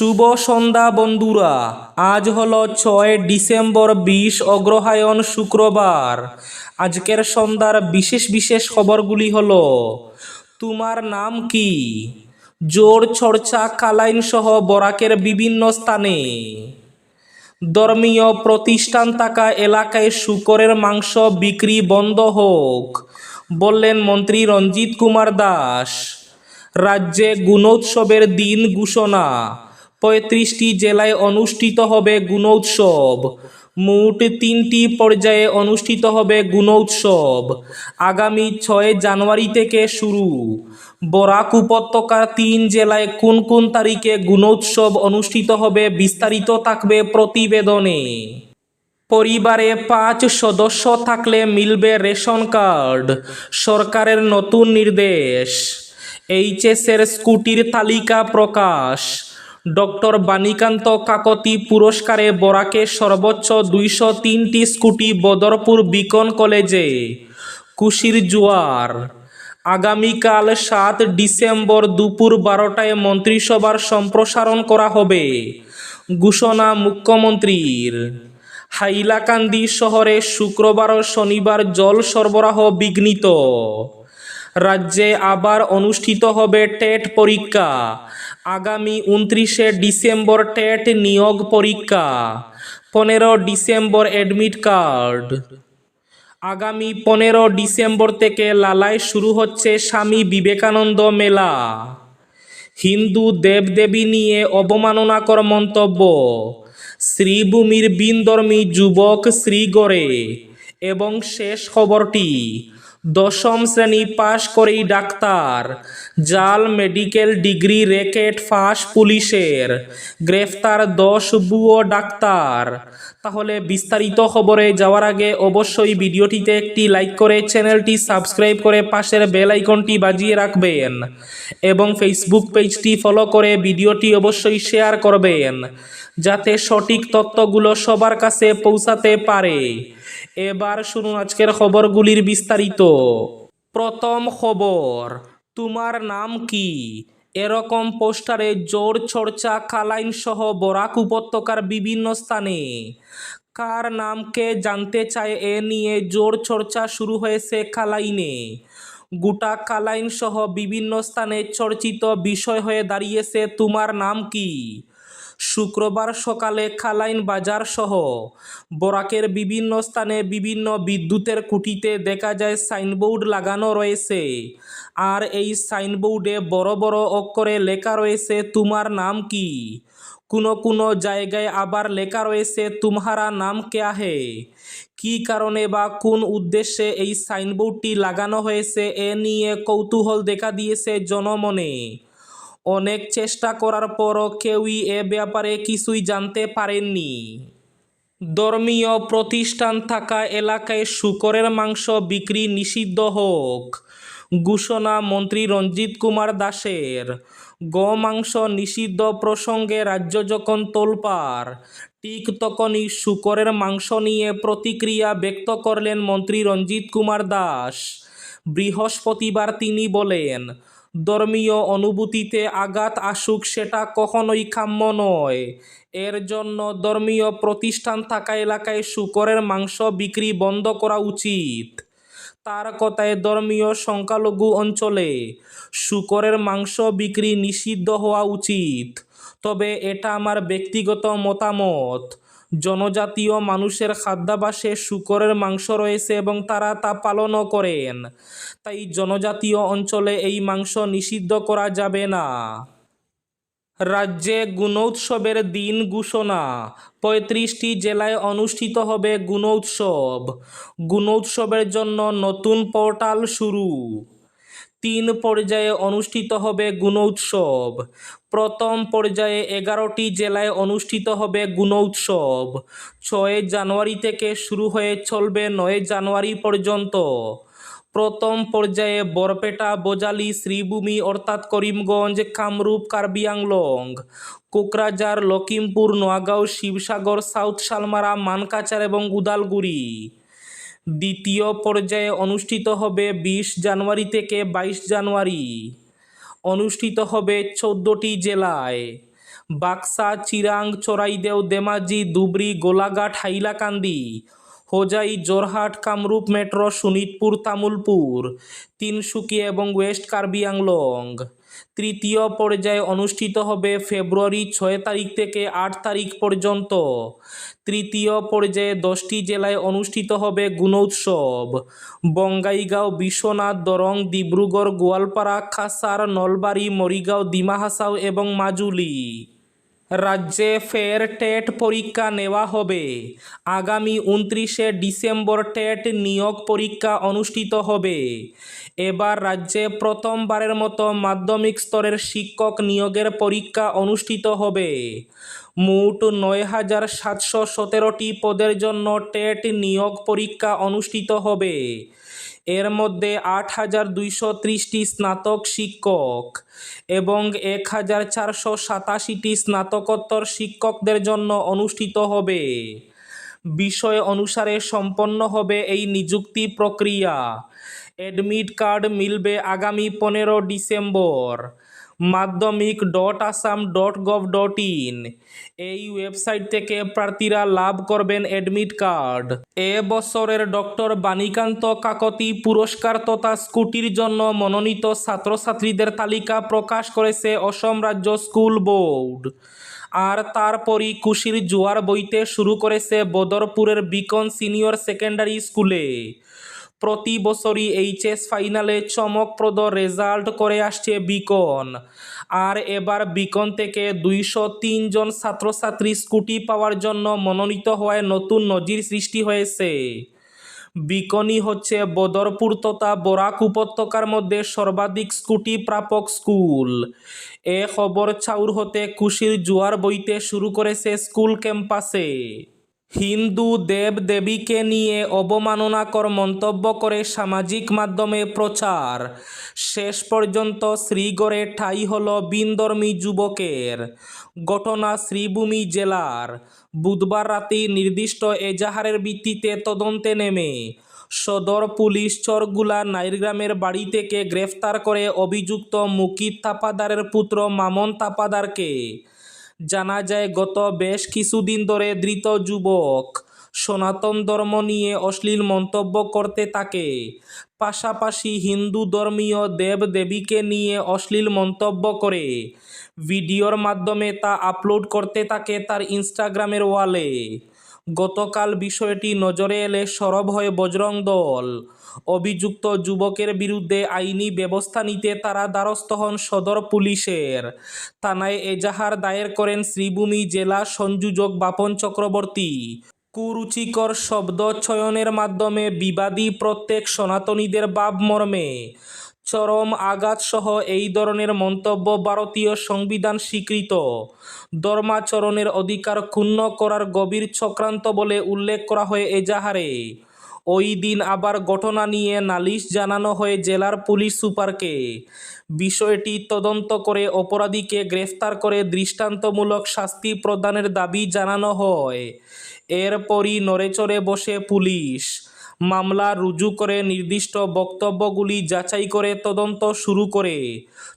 শুভ সন্ধ্যা, বন্ধুরা। আজ হলো ছয় ডিসেম্বর বিশ অগ্রহায়ণ শুক্রবার। আজকের সন্ধ্যার বিশেষ বিশেষ খবরগুলি হলো, তোমার নাম কি? জোর চর্চা কালাইন সহ বরাকের বিভিন্ন স্থানে। ধর্মীয় প্রতিষ্ঠান থাকা এলাকায় শুকরের মাংস বিক্রি বন্ধ হোক, বললেন মন্ত্রী রঞ্জিত কুমার দাস। রাজ্যে গুণোৎসবের দিন ঘোষণা। পঁয়ত্রিশটি জেলায় অনুষ্ঠিত হবে গুণোৎসব। মোট তিনটি পর্যায়ে অনুষ্ঠিত হবে গুণোৎসব। আগামী ছয় জানুয়ারি থেকে শুরু। বরাক উপত্যকার তিন জেলায় কোন কোন তারিখে গুণোৎসব অনুষ্ঠিত হবে বিস্তারিত থাকবে প্রতিবেদনে। পরিবারে পাঁচ সদস্য থাকলে মিলবে রেশন কার্ড, সরকারের নতুন নির্দেশ। এইচএসের স্কুটির তালিকা প্রকাশ। ডক্টর বাণীকান্ত কাকতি পুরস্কারে বরাকে সর্বোচ্চ দুইশো তিনটি স্কুটি বদরপুর বিকন কলেজে। কুশির জোয়ার। আগামীকাল সাত ডিসেম্বর দুপুর বারোটায় মন্ত্রিসভার সম্প্রসারণ করা হবে। ঘোষণা মুখ্যমন্ত্রীর। হাইলাকান্দি শহরে শুক্রবার ও শনিবার জল সরবরাহ বিঘ্নিত। রাজ্যে আবার অনুষ্ঠিত হবে টেট পরীক্ষা। আগামী উনত্রিশে ডিসেম্বর টেট নিয়োগ পরীক্ষা। পনেরো ডিসেম্বর অ্যাডমিট কার্ড। আগামী পনেরো ডিসেম্বর থেকে লালায় শুরু হচ্ছে স্বামী বিবেকানন্দ মেলা। হিন্দু দেবদেবী নিয়ে অবমাননাকর মন্তব্য। শ্রীভূমির বিনধর্মী যুবক শ্রীগড়ে। এবং শেষ খবরটি দশম শ্রেণি পাশ করেই ডাক্তার। জাল মেডিকেল ডিগ্রি রেকেট ফাঁস পুলিশের। গ্রেফতার দশ বুয়ো ডাক্তার। তাহলে বিস্তারিত খবরে যাওয়ার আগে অবশ্যই ভিডিওটিতে একটি লাইক করে চ্যানেলটি সাবস্ক্রাইব করে পাশের বেল আইকনটি বাজিয়ে রাখবেন। এবং ফেসবুক পেজটি ফলো করে ভিডিওটি অবশ্যই শেয়ার করবেন। যাতে সঠিক তত্ত্বগুলো সবার কাছে পৌঁছাতে পারে। এবার শুনুন আজকের খবরগুলির বিস্তারিত। প্রথম খবর, তোমার নাম কি? এরকম পোস্টারে জোর চর্চা কালাইন সহ বরাক উপত্যকার বিভিন্ন স্থানে। কার নামকে জানতে চায় এ নিয়ে জোর চর্চা শুরু হয়েছে কালাইনে গোটা কালাইন সহ বিভিন্ন স্থানে চর্চিত বিষয় হয়ে দাঁড়িয়েছে। তোমার নাম কি? শুক্রবার সকালে খালাইন বাজার সহ বরাকের বিভিন্ন স্থানে বিভিন্ন বিদ্যুতের খুঁটিতে দেখা যায় সাইনবোর্ড লাগানো রয়েছে। আর এই সাইনবোর্ডে বড় বড় অক্ষরে লেখা রয়েছে, তোমার নাম কি? কোনো কোনো জায়গায় আবার লেখা রয়েছে, তুমহারা নাম কেয়া হে কী কারণে বা কোন উদ্দেশ্যে এই সাইনবোর্ডটি লাগানো হয়েছে এ নিয়ে কৌতূহল দেখা দিয়েছে জনমনে। অনেক চেষ্টা করার পরও কেউই এ ব্যাপারে কিছুই জানতে পারেননি। ধর্মীয় প্রতিষ্ঠান থাকা এলাকায় শুকরের মাংস বিক্রি নিষিদ্ধ হোক, ঘোষণা মন্ত্রী রঞ্জিত কুমার দাসের। গোমাংস নিষিদ্ধ প্রসঙ্গে রাজ্য যখন তোলপাড়, ঠিক তখনই শুকরের মাংস নিয়ে প্রতিক্রিয়া ব্যক্ত করলেন মন্ত্রী রঞ্জিত কুমার দাস। বৃহস্পতিবার তিনি বলেন, ধর্মীয় অনুভূতিতে আঘাত আসুক সেটা কখনোই কাম্য নয়। এর জন্য ধর্মীয় প্রতিষ্ঠান থাকা এলাকায় শুকরের মাংস বিক্রি বন্ধ করা উচিত। তার কথায় ধর্মীয় সংখ্যালঘু অঞ্চলে শুকরের মাংস বিক্রি নিষিদ্ধ হওয়া উচিত। তবে এটা আমার ব্যক্তিগত মতামত। জনজাতীয় মানুষের খাদ্যাভাসে শুকরের মাংস রয়েছে এবং তারা তা পালনও করেন। তাই জনজাতীয় অঞ্চলে এই মাংস নিষিদ্ধ করা যাবে না। রাজ্যে গুণোৎসবের দিন ঘোষণা। পঁয়ত্রিশটি জেলায় অনুষ্ঠিত হবে গুণোৎসব। গুণোৎসবের জন্য নতুন পোর্টাল শুরু। তিন পর্যায়ে অনুষ্ঠিত হবে গুণোৎসব। প্রথম পর্যায়ে এগারোটি জেলায় অনুষ্ঠিত হবে গুণোৎসব। ছয় জানুয়ারি থেকে শুরু হয়ে চলবে নয় জানুয়ারি পর্যন্ত। প্রথম পর্যায়ে বরপেটা, বোজালি, শ্রীভূমি অর্থাৎ করিমগঞ্জ, কামরূপ কার্বি আংলং কোকরাঝার লখিমপুর নোয়াগাঁও, শিবসাগর, সাউথ শালমারা মানকাচার এবং উদালগুড়ি। দ্বিতীয় পর্যায়ে অনুষ্ঠিত হবে বিশ জানুয়ারি থেকে বাইশ জানুয়ারি। অনুষ্ঠিত হবে চোদ্দোটি জেলায়। বাক্সা, চিরাং, চরাইদেও দেমাজি ধুবড়ি, গোলাঘাট, হাইলাকান্দি হোজাই, জোরহাট, কামরূপ মেট্রো শোনিতপুর তামুলপুর তিনসুকিয়া এবং ওয়েস্ট কার্বি, আংলং। তৃতীয় পর্যায়ে অনুষ্ঠিত হবে ফেব্রুয়ারি ছয় তারিখ থেকে আট তারিখ পর্যন্ত। তৃতীয় পর্যায়ে দশটি জেলায় অনুষ্ঠিত হবে গুণোৎসব বঙ্গাইগাঁও, বিশ্বনাথ, দরং, ডিব্রুগড়, গোয়ালপাড়া, খাসার, নলবাড়ি, মরিগাঁও ডিমা হাসাও এবং মাজুলি। রাজ্যে ফের টেট পরীক্ষা নেওয়া হবে। আগামী উনত্রিশে ডিসেম্বর টেট নিয়োগ পরীক্ষা অনুষ্ঠিত হবে। এবার রাজ্যে প্রথমবারের মতো মাধ্যমিক স্তরের শিক্ষক নিয়োগের পরীক্ষা অনুষ্ঠিত হবে। মোট নয় হাজার সাতশো সতেরোটি পদের জন্য টেট নিয়োগ পরীক্ষা অনুষ্ঠিত হবে। এর মধ্যে আট হাজার দুইশো ত্রিশটি স্নাতক শিক্ষক এবং এক হাজার চারশো সাতাশিটি স্নাতকোত্তর শিক্ষকদের জন্য অনুষ্ঠিত হবে। বিষয় অনুসারে সম্পন্ন হবে এই নিযুক্তি প্রক্রিয়া। অ্যাডমিট কার্ড মিলবে আগামী পনেরো December. Madhyamik dot Assam dot gov dot in. এই ওয়েবসাইট থেকে প্রার্থীরা লাভ করবেন অ্যাডমিট কার্ড। এ বছরের ডক্টর বাণীকান্ত কাকতি পুরস্কার তথা স্কুটির জন্য মনোনীত ছাত্রছাত্রীদের তালিকা প্রকাশ করেছে অসম রাজ্য স্কুল বোর্ড। আর তারপরই খুশির জোয়ার বইতে শুরু করেছে বদরপুরের বিকন সিনিয়র সেকেন্ডারি স্কুলে। প্রতি বছরই এইচএস ফাইনালে চমকপ্রদ রেজাল্ট করে আসছে বিকন। আর এবার বিকন থেকে দুইশো জন ছাত্রছাত্রী স্কুটি পাওয়ার জন্য মনোনীত হওয়ায় নতুন নজির সৃষ্টি হয়েছে। বিকনি হচ্ছে বদরপুর তথা বরাক উপত্যকার মধ্যে সর্বাধিক স্কুটি প্রাপক স্কুল। এ খবর চাউর হতে খুশির জোয়ার বইতে শুরু করেছে স্কুল ক্যাম্পাসে। হিন্দু দেব দেবীকে নিয়ে অবমাননাকর মন্তব্য করে সামাজিক মাধ্যমে প্রচার। শেষ পর্যন্ত শ্রীগড়ে ঠাঁই হল বিনধর্মী যুবকের। ঘটনা শ্রীভূমি জেলার। বুধবার রাতে নির্দিষ্ট এজাহারের ভিত্তিতে তদন্তে নেমে। সদর পুলিশ চরগুলা নাইরগ্রামের বাড়ি থেকে গ্রেফতার করে অভিযুক্ত মুকিত তাপাদারের পুত্র মামন তাপাদারকে জানা যায়, গত বেশ কিছুদিন ধরে ধৃত যুবক সনাতন ধর্ম নিয়ে অশ্লীল মন্তব্য করতে থাকে। পাশাপাশি হিন্দু ধর্মীয় দেব দেবীকে নিয়ে অশ্লীল মন্তব্য করে। ভিডিওর মাধ্যমে তা আপলোড করতে থাকে তার ইনস্টাগ্রামের ওয়ালে। গতকাল বিষয়টি নজরে এলে সরব হয় বজরং দল। অভিযুক্ত যুবকের বিরুদ্ধে আইনি ব্যবস্থা নিতে তারা দ্বারস্থ হন সদর পুলিশের। থানায় এজাহার দায়ের করেন শ্রীভূমি জেলা সংযোজক বাপন চক্রবর্তী। কুরুচিকর শব্দ চয়নের মাধ্যমে বিবাদী প্রত্যেক সনাতনীদের ভাবমর্মে চরম আঘাতসহ এই ধরনের মন্তব্য ভারতীয় সংবিধান স্বীকৃত। ধর্মাচরণের অধিকার ক্ষুণ্ণ করার গভীর চক্রান্ত বলে উল্লেখ করা হয় এজাহারে। ওই দিন আবার ঘটনা নিয়ে নালিশ জানানো হয় জেলার পুলিশ সুপারকে। বিষয়টি তদন্ত করে অপরাধীকে গ্রেফতার করে দৃষ্টান্তমূলক শাস্তি প্রদানের দাবি জানানো হয়। এরপরই নড়েচড়ে বসে পুলিশ। মামলা রুজু করে নির্দিষ্ট বক্তব্যগুলি যাচাই করে তদন্ত শুরু করে।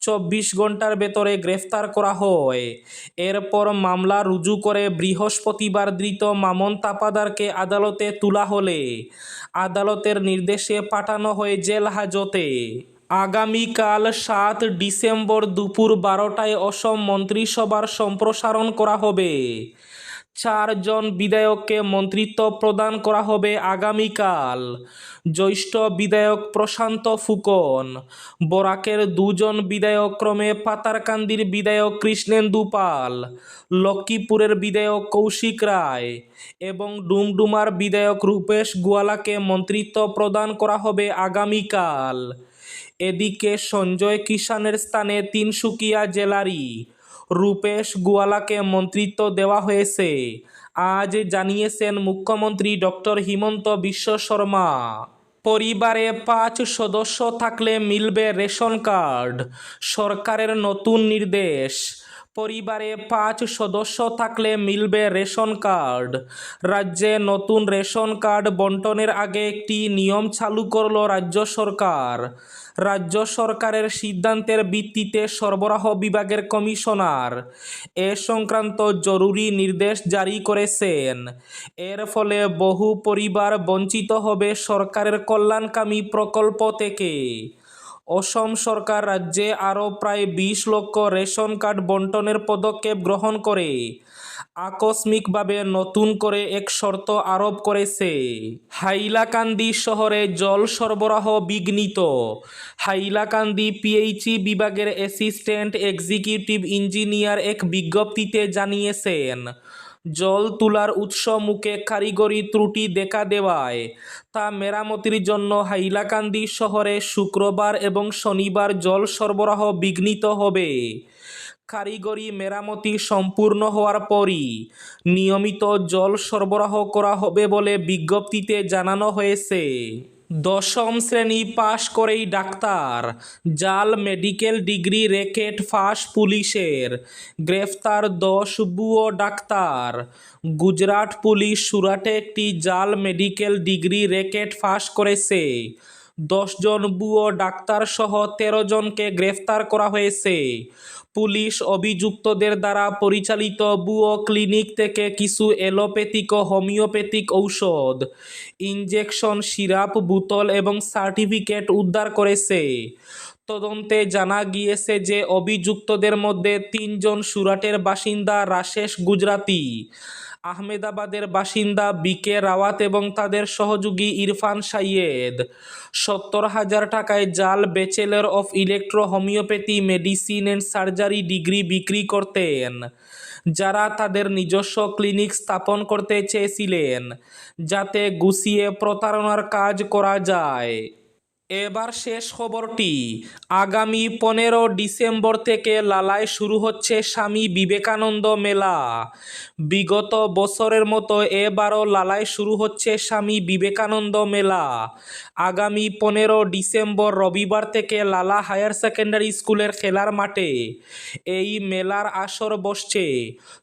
চব্বিশ ঘণ্টার ভেতরে গ্রেফতার করা হয়। এরপর মামলা রুজু করে বৃহস্পতিবার ধৃত মামন তাপাদারকে আদালতে তোলা হলে। আদালতের নির্দেশে পাঠানো হয় জেল হাজতে। আগামীকাল সাত ডিসেম্বর দুপুর বারোটায় অসম মন্ত্রিসভার সম্প্রসারণ করা হবে। চারজন বিধায়ককে মন্ত্রিত্ব প্রদান করা হবে আগামীকাল। জ্যৈষ্ঠ বিধায়ক প্রশান্ত ফুকন, বরাকের দুজন বিধায়ক ক্রমে পাতারকান্দির বিধায়ক কৃষ্ণেন্দু পাল, লক্ষ্মীপুরের বিধায়ক কৌশিক রায় এবং ডুমডুমার বিধায়ক রূপেশ গোয়ালাকে মন্ত্রিত্ব প্রদান করা হবে আগামীকাল। এদিকে সঞ্জয় কিষানের স্থানে তিনসুকিয়া জেলারই রূপেশ গোয়ালাকে মন্ত্রিত্ব দেওয়া হয়েছে। আজ জানিয়েছেন মুখ্যমন্ত্রী ডক্টর হিমন্ত বিশ্ব শর্মা। পরিবারে পাঁচ সদস্য থাকলে মিলবে রেশন কার্ড, সরকারের নতুন নির্দেশ। পরিবারে পাঁচ সদস্য থাকলে মিলবে রেশন কার্ড। রাজ্যে নতুন রেশন কার্ড বন্টনের আগে একটি নিয়ম চালু করল রাজ্য সরকার। রাজ্য সরকারের সিদ্ধান্তের ভিত্তিতে সরবরাহ বিভাগের কমিশনার এ সংক্রান্ত জরুরি নির্দেশ জারি করেছেন। এর ফলে বহু পরিবার বঞ্চিত হবে সরকারের কল্যাণকামী প্রকল্প থেকে। অসম সরকার রাজ্যে আরও প্রায় বিশ লক্ষ রেশন কার্ড বন্টনের পদক্ষেপ গ্রহণ করে। আকস্মিকভাবে নতুন করে এক শর্ত আরোপ করেছে। হাইলাকান্দি শহরে জল সরবরাহ বিঘ্নিত। হাইলাকান্দি পিএইচই বিভাগের অ্যাসিস্ট্যান্ট এক্সিকিউটিভ ইঞ্জিনিয়ার এক বিজ্ঞপ্তিতে জানিয়েছেন জল তোলার উৎস মুখে কারিগরি ত্রুটি দেখা দেওয়ায়। তা মেরামতির জন্য হাইলাকান্দি শহরে শুক্রবার এবং শনিবার জল সরবরাহ বিঘ্নিত হবে। কারিগরি মেরামতি সম্পূর্ণ হওয়ার পরই নিয়মিত জল সরবরাহ করা হবে বলে বিজ্ঞপ্তিতে জানানো হয়েছে। দশম শ্রেণি পাশ করেই ডাক্তার। জাল মেডিকেল ডিগ্রি রেকেট ফাঁস পুলিশের। গ্রেফতার দশ বুয়ো ডাক্তার। গুজরাট পুলিশ সুরাটে একটি জাল মেডিকেল ডিগ্রি রেকেট ফাঁস করেছে। দশজন বুয়ো ডাক্তার সহ তেরো জনকে গ্রেফতার করা হয়েছে। পুলিশ অভিযুক্তদের দ্বারা পরিচালিত বুয়ো ক্লিনিক থেকে কিছু এলোপ্যাথিক ও হোমিওপ্যাথিক ঔষধ ইঞ্জেকশন সিরাপ, বোতল এবং সার্টিফিকেট উদ্ধার করেছে। তদন্তে জানা গিয়েছে যে অভিযুক্তদের মধ্যে তিনজন সুরাটের বাসিন্দা রাশেশ গুজরাতি। আহমেদাবাদের বাসিন্দা বিকে রাওয়াত এবং তাদের সহযোগী ইরফান সাইয়েদ। সত্তর হাজার টাকায় জাল bachelor of electro homeopathy medicine and surgery degree বিক্রি করতেন। যারা তাদের নিজস্ব ক্লিনিক স্থাপন করতে চেয়েছিলেন, যাতে গুছিয়ে প্রতারণার কাজ করা যায়। এবার শেষ খবরটি। আগামী পনেরো ডিসেম্বর থেকে লালায় শুরু হচ্ছে স্বামী বিবেকানন্দ মেলা। বিগত বছরের মতো এবারও লালায় শুরু হচ্ছে স্বামী বিবেকানন্দ মেলা। আগামী পনেরো ডিসেম্বর রবিবার থেকে লালা হায়ার সেকেন্ডারি স্কুলের খেলার মাঠে এই মেলার আসর বসছে।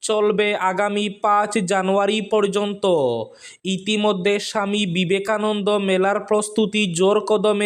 চলবে আগামী পাঁচ জানুয়ারি পর্যন্ত। ইতিমধ্যে স্বামী বিবেকানন্দ মেলার প্রস্তুতি জোর কদমে